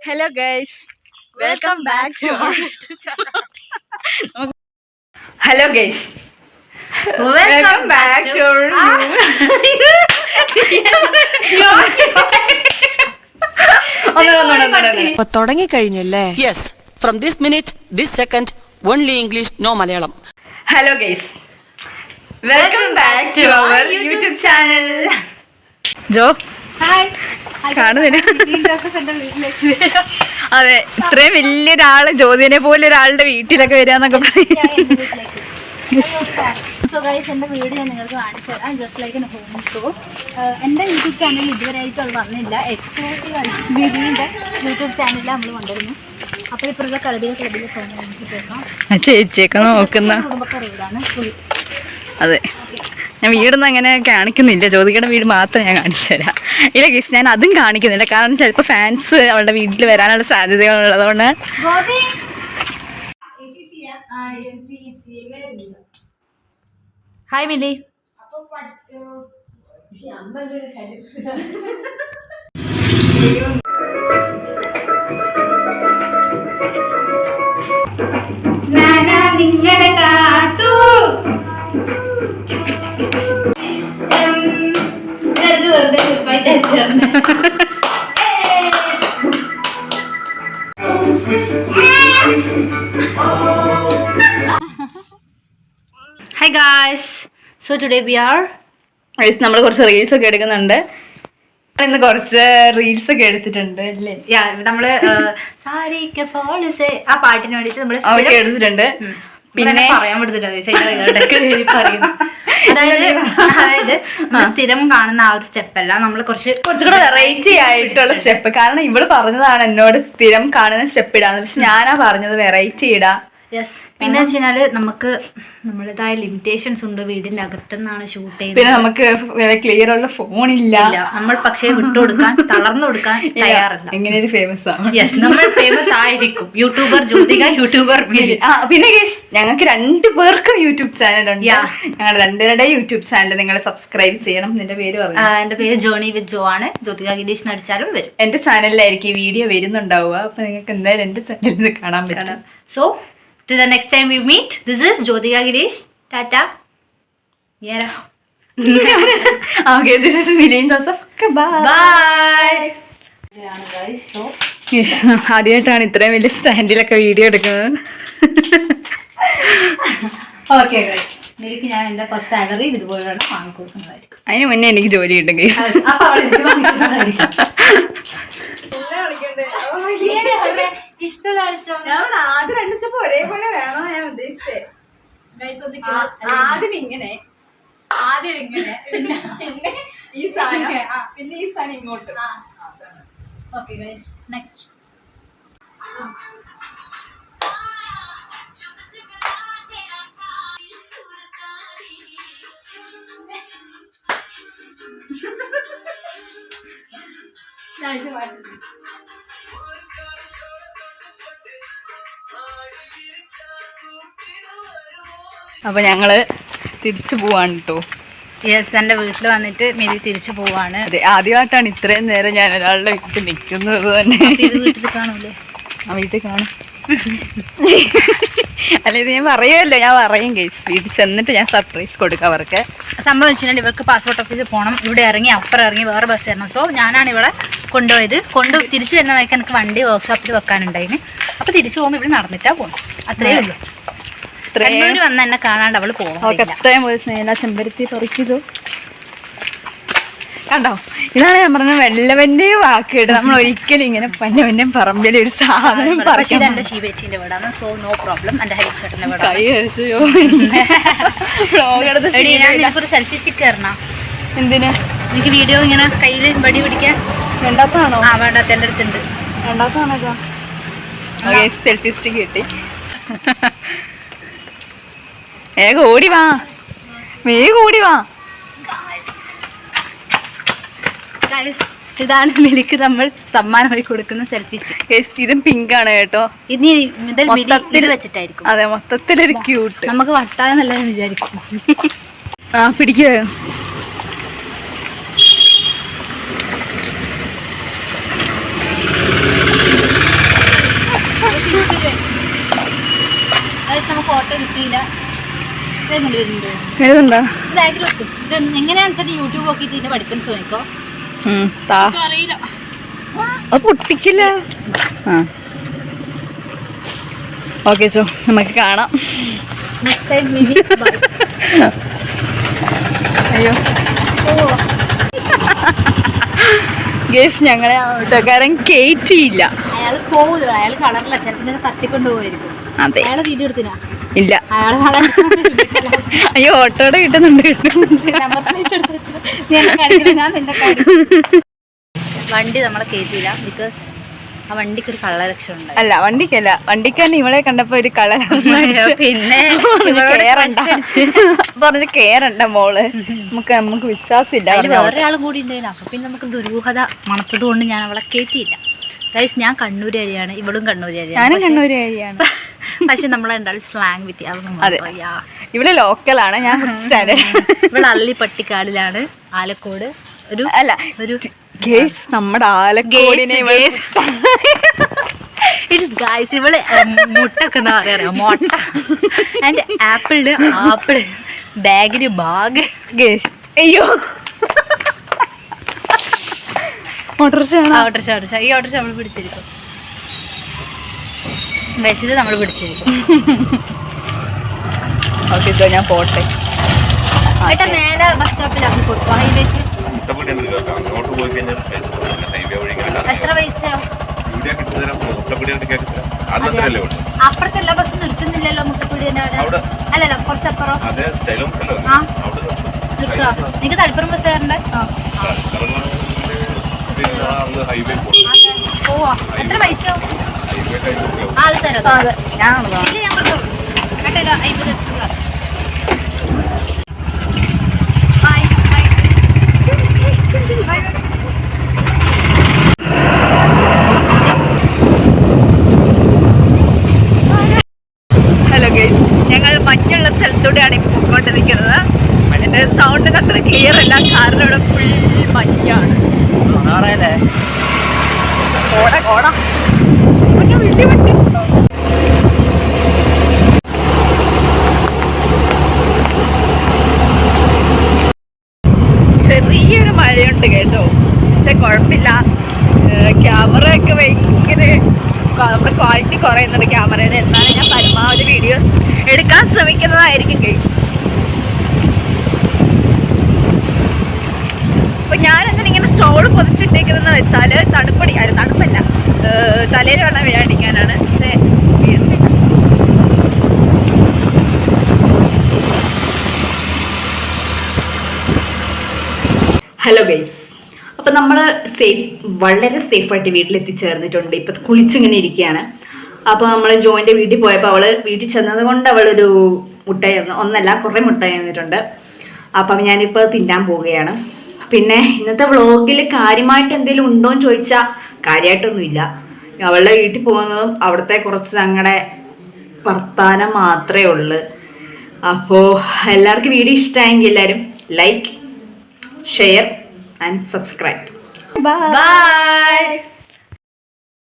Hello guys, welcome back to our Hello guys, welcome back to our thudangi oh, kazhinjalle? Yes, from this minute, this second, only English, no Malayalam. Hello guys, welcome back to our YouTube channel. Joke കാണുന്നില്ല അതെ ഇത്രയും വലിയൊരാള് ജ്യോതിനെ പോലെ ഒരാളുടെ വീട്ടിലൊക്കെ വരാന്നൊക്കെ പറയും so guys എൻ്റെ video ഞാൻ നിങ്ങൾക്ക് കാണിച്ചു തരാം just like an home show എൻ്റെ യൂട്യൂബ് ചാനൽ ഇതുവരെയായിട്ടും അത് വന്നില്ല എക്സ്പോർട്ട് ബിബിൻ്റെ യൂട്യൂബ് ചാനലിൽ നമ്മൾ കൊണ്ടുവരുന്നു അപ്പോൾ ഇപ്പോഴുള്ള കളബിലെ കളബിലെ ഫോൺ ചേച്ചിയൊക്കെ നോക്കുന്ന കുടുംബക്കാർ വീടാണ് അതെ ഞാൻ വീടൊന്നും അങ്ങനെ കാണിക്കുന്നില്ല ജ്യോതികയുടെ വീട് മാത്രം ഞാൻ കാണിച്ചു തരാം ഇല്ല ഗീസ് ഞാൻ അതും കാണിക്കുന്നില്ല കാരണം ചിലപ്പോൾ ഫാൻസ് അവളുടെ വീട്ടിൽ വരാനുള്ള സാധ്യതകളുള്ളതുകൊണ്ട് ഹായ് മിലി അപ്പം so today we are guys നമ്മൾ കുറച്ച് റീൽസ് ഒക്കെ എടുക്കുന്നുണ്ട് ഇന്ന് കുറച്ച് റീൽസ് ഒക്കെ എടുത്തിട്ടുണ്ട് അല്ലേ നമ്മള് ആ പാട്ടിന് വേണ്ടിട്ട് നമ്മള് എടുത്തിട്ടുണ്ട് പിന്നെ പറയാൻ പറ്റത്തില്ല അതായത് അതായത് സ്ഥിരം കാണുന്ന ആ ഒരു സ്റ്റെപ്പല്ല നമ്മൾ കുറച്ച് കുറച്ചുകൂടെ വെറൈറ്റി ആയിട്ടുള്ള സ്റ്റെപ്പ് കാരണം ഇവള് പറഞ്ഞതാണ് എന്നോട് സ്ഥിരം കാണുന്ന സ്റ്റെപ്പ് ഇടാന്ന് പക്ഷെ ഞാനാ പറഞ്ഞത് വെറൈറ്റി ഇടാ യെസ് പിന്നെ വെച്ചാല് നമുക്ക് നമ്മുടേതായ ലിമിറ്റേഷൻസ് ഉണ്ട് വീടിന്റെ അകത്തുനിന്നാണ് ഷൂട്ട് ചെയ്യുന്നത് പിന്നെ നമുക്ക് ക്ലിയർ ഉള്ള ഫോൺ ഇല്ല നമ്മൾ പക്ഷേ വിട്ടുകൊടുക്കാൻ തളർന്നു കൊടുക്കാൻ തയ്യാറല്ല എങ്ങനെ ഫേമസ് ആണ് യെസ് നമ്മൾ ഫേമസ് ആയിരിക്കും യൂട്യൂബർ ജ്യോതിക യൂട്യൂബർ പിന്നെ യെസ് ഞങ്ങൾക്ക് രണ്ട് പേർക്കും യൂട്യൂബ് ചാനൽ ഉണ്ട് ഞങ്ങൾ രണ്ടുപേരുടെ യൂട്യൂബ് ചാനൽ നിങ്ങൾ സബ്സ്ക്രൈബ് ചെയ്യണം നിന്റെ പേര് പറയാം എന്റെ പേര് ജോണി വിത്ത് ജോ ആണ് ജ്യോതിക ഗിരീഷ് നടിച്ചാലും വരും എന്റെ ചാനലിലായിരിക്കും ഈ വീഡിയോ വരുന്നുണ്ടാവുക അപ്പൊ നിങ്ങൾക്ക് എന്തായാലും എന്റെ ചാനലിൽ കാണാൻ പറ്റും so Till the next time we meet, this is Jyotika Girish. Tata. Yeah. okay, this is Mileen Joseph. Okay, bye. Bye. ആദ്യമായിട്ടാണ് ഇത്രയും വലിയ സ്റ്റാൻഡിലൊക്കെ വീഡിയോ എടുക്കുന്നത് ഓക്കെ എനിക്ക് ഞാൻ എന്റെ ഫസ്റ്റ് സാലറി ഇതുപോലെയാണ് വാങ്ങിക്കൊടുക്കുന്നതായിരിക്കും അതിന് മുന്നേ എനിക്ക് ജോലി ഉണ്ടെങ്കിൽ അപ്പൊ അവിടെ ഇഷ്ടമുള്ള അടിച്ചോ ഞാൻ ആദ്യം രണ്ട് സ്റ്റെപ്പ് ഒരേപോലെ വേണോ ഞാൻ ഉദ്ദേശിച്ചേ ആദ്യം ഇങ്ങനെ ആദ്യം ഇങ്ങനെ പിന്നെ ഈ സാധനം പിന്നെ ഈ സാധനം ഇങ്ങോട്ട് ഓക്കെ ഗൈസ് നെക്സ്റ്റ് ഞാൻ പാട്ടില്ല അപ്പോൾ ഞങ്ങൾ തിരിച്ചു പോവാണ് കേട്ടോ യെസ് എൻ്റെ വീട്ടിൽ വന്നിട്ട് മിതി തിരിച്ചു പോവാണ് അതെ ആദ്യമായിട്ടാണ് ഇത്രയും നേരം ഞാൻ ഒരാളുടെ വീട്ടിൽ നിൽക്കുന്നത് തന്നെ ആ വീട്ടിൽ കാണും അല്ല ഇത് ഞാൻ പറയുമല്ലോ ഞാൻ പറയും കേസ് വീട്ടിൽ ചെന്നിട്ട് ഞാൻ സർപ്രൈസ് കൊടുക്കുക അവർക്ക് സംഭവം വെച്ചിട്ടുണ്ടെങ്കിൽ ഇവർക്ക് പാസ്പോർട്ട് ഓഫീസിൽ പോകണം ഇവിടെ ഇറങ്ങി അപ്പുറം ഇറങ്ങി വേറെ ബസ് തരണം സോ ഞാനാണ് ഇവിടെ കൊണ്ടുപോയത് കൊണ്ട് തിരിച്ചു വരുന്ന വഴിക്ക് എനിക്ക് വണ്ടി വർക്ക്ഷോപ്പിൽ വെക്കാനുണ്ടായിന് അപ്പോൾ തിരിച്ചു പോകുമ്പോൾ ഇവിടെ നടന്നിട്ടാണ് പോകും അത്രയേ ഉള്ളൂ അവള് ഒരു കണ്ടോ ഇതാണ് ഞാൻ പറഞ്ഞ വെല്ലവന്റെ വാക്കിട്ട് നമ്മൾ ഒരിക്കലും ഇങ്ങനെ പന്നവന്റെ പറമ്പിൽ ഒരു സാധനം പറഞ്ഞു ശിവേച്ചിന്റെ സോ നോ പ്രോബ്ലം ഒരു സെൽഫി എനിക്ക് വീഡിയോ ഇങ്ങനെ കയ്യിൽ വടി പിടിക്കാൻ വേണ്ടാത്തതാണോ ആ വേണ്ടാത്ത എൻ്റെ അടുത്തുണ്ട് വേണ്ടാത്തതാണോ സെൽഫി സ്റ്റിക്ക് കിട്ടി വേഗം ഓടി വാ വേഗം ഓടി വാ ഇതാണ് മിലിക്ക് നമ്മൾ സമ്മാനമായി കൊടുക്കുന്ന സെൽഫി സ്റ്റിക്ക് ഇതും പിങ്ക് ആണ് കേട്ടോ ഇനി മുതൽ വെച്ചിട്ടായിരിക്കും അതെ മൊത്തത്തിലൊരു ക്യൂട്ട് നമുക്ക് വട്ടാന്നല്ല വിചാരിക്കും ആ പിടിക്കുക നമുക്ക് ഓട്ടോ കിട്ടിയില്ല വരുന്നുണ്ടോ എങ്ങനെയാന്ന് അറിയില്ല പൊട്ടിക്കില്ല ഓക്കെ സോ നമുക്ക് കാണാം അയ്യോ ഗേസ് ഞങ്ങളെ ഓട്ടോക്കാരൻ കേറ്റിയില്ല അയാൾ പോകില്ല അയാൾ കളറില്ല ചിലപ്പോൾ തട്ടിക്കൊണ്ടുപോയിരിക്കും അതെ അയാളെ വീഡിയോ എടുത്തിനാ ഇല്ല അയ്യോ ഓട്ടോടെ കിട്ടുന്നുണ്ട് വണ്ടി നമ്മളെ കയറ്റിയില്ല ബിക്കോസ് ആ വണ്ടിക്ക് ഒരു കള ലക്ഷണം ഉണ്ട് അല്ല വണ്ടിക്കല്ല വണ്ടിക്കാരൻ ഇവളെ കണ്ടപ്പോ ഒരു കള പിന്നെ പറഞ്ഞ കേറണ്ട മോള് നമുക്ക് നമുക്ക് വിശ്വാസമില്ല വേറൊരാൾ കൂടി ഉണ്ടായിരുന്നു അപ്പൊ പിന്നെ നമുക്ക് ദുരൂഹത മണത്തത് കൊണ്ട് ഞാൻ അവളെ കയറ്റിയില്ല ഗൈസ് ഞാൻ കണ്ണൂരുകാരിയാണ് ഇവളും കണ്ണൂരുകാരിയാണ് ഞാനും കണ്ണൂരുകാരിയാണ് പക്ഷെ നമ്മൾ സ്ലാങ് വ്യത്യാസം അതെ ഇവിടെ ലോക്കലാണ് ഞാൻ ഇവിടെ അള്ളി പട്ടിക്കാടിലാണ് ആലക്കോട് ഒരു അല്ല ഒരു ഗേസ് നമ്മുടെ ആലക്കോടിനെ ഇറ്റ്സ് ഗൈസ് ഇവള് മുട്ടൊക്കെ എന്താ പറയാ മുട്ട ആൻഡ് ആപ്പിളിന് ആപ്പിൾ ബാഗിന് ബാഗ് ഗേസ് അയ്യോ ഓട്ടർഷ ഓട്ടർഷ ഓട്ടർഷ ഈ ഓട്ടർഷ നമ്മൾ പിടിച്ചിരിക്കും ബസ്സിൽ നമ്മൾ പിടിച്ചിരിക്കും ഓക്കെ ഞാൻ പോട്ടെ ഏട്ടാ മേലെ ബസ് സ്റ്റോപ്പിലാക്കി കൊടുക്കും എത്ര ബസ് നിർത്തുന്നില്ലല്ലോ മുട്ടപ്പുടിയുടെ അവിടെ അല്ലല്ല കുറച്ചപ്പുറം ആ നിങ്ങക്ക് തളിപ്പുറം ബസ് കയറണ്ടേ എത്ര ആവും അത് തരാം അതെ ഞാനാണോ ഇല്ല ഞാൻ കൊടുത്തോളൂ കേട്ടോ അമ്പത് സൗണ്ട് അത്ര ക്ലിയർ അല്ല കാരണം ഇവിടെ ഫുൾ മഞ്ഞാണ് ഓടാ ഓടാ ചെറിയൊരു മഴയുണ്ട് കേട്ടോ പക്ഷെ കുഴപ്പമില്ല ക്യാമറ ഒക്കെ ഭയങ്കര നമ്മുടെ ക്വാളിറ്റി കുറയുന്നുണ്ട് ക്യാമറയുടെ എന്നാലും ഞാൻ പരമാവധി വീഡിയോസ് എടുക്കാൻ ശ്രമിക്കുന്നതായിരിക്കും കേസ് അപ്പൊ ഞാൻ എന്തിനാ ഇങ്ങനെ സ്റ്റോൾ പൊതിച്ചിട്ടേക്കുന്നതെന്ന് വെച്ചാൽ തണുപ്പടി അത് തണുപ്പല്ല തലയിൽ വെള്ളം വീഴാണ്ടിരിക്കാനാണ് പക്ഷേ ഹലോ ഗൈസ് അപ്പൊ നമ്മൾ സേഫ് വളരെ സേഫായിട്ട് വീട്ടിലെത്തിച്ചേർന്നിട്ടുണ്ട് ഇപ്പൊ കുളിച്ചിങ്ങനെ ഇരിക്കുകയാണ് അപ്പോൾ നമ്മൾ ജോയിന്റെ വീട്ടിൽ പോയപ്പോൾ അവൾ വീട്ടിൽ ചെന്നത് കൊണ്ട് അവളൊരു മുട്ട ഒന്നല്ല കുറേ മുട്ട തന്നിട്ടുണ്ട് അപ്പം ഞാനിപ്പോൾ തിന്നാൻ പോവുകയാണ് പിന്നെ ഇന്നത്തെ വ്ളോഗിൽ കാര്യമായിട്ട് എന്തെങ്കിലും ഉണ്ടോ എന്ന് ചോദിച്ചാൽ കാര്യമായിട്ടൊന്നുമില്ല അവളുടെ വീട്ടിൽ പോകുന്നതും അവിടുത്തെ കുറച്ച് ഞങ്ങളുടെ വർത്താനം മാത്രമേ ഉള്ളൂ അപ്പോൾ എല്ലാവർക്കും വീഡിയോ ഇഷ്ടമായെങ്കിൽ എല്ലാവരും like share and subscribe bye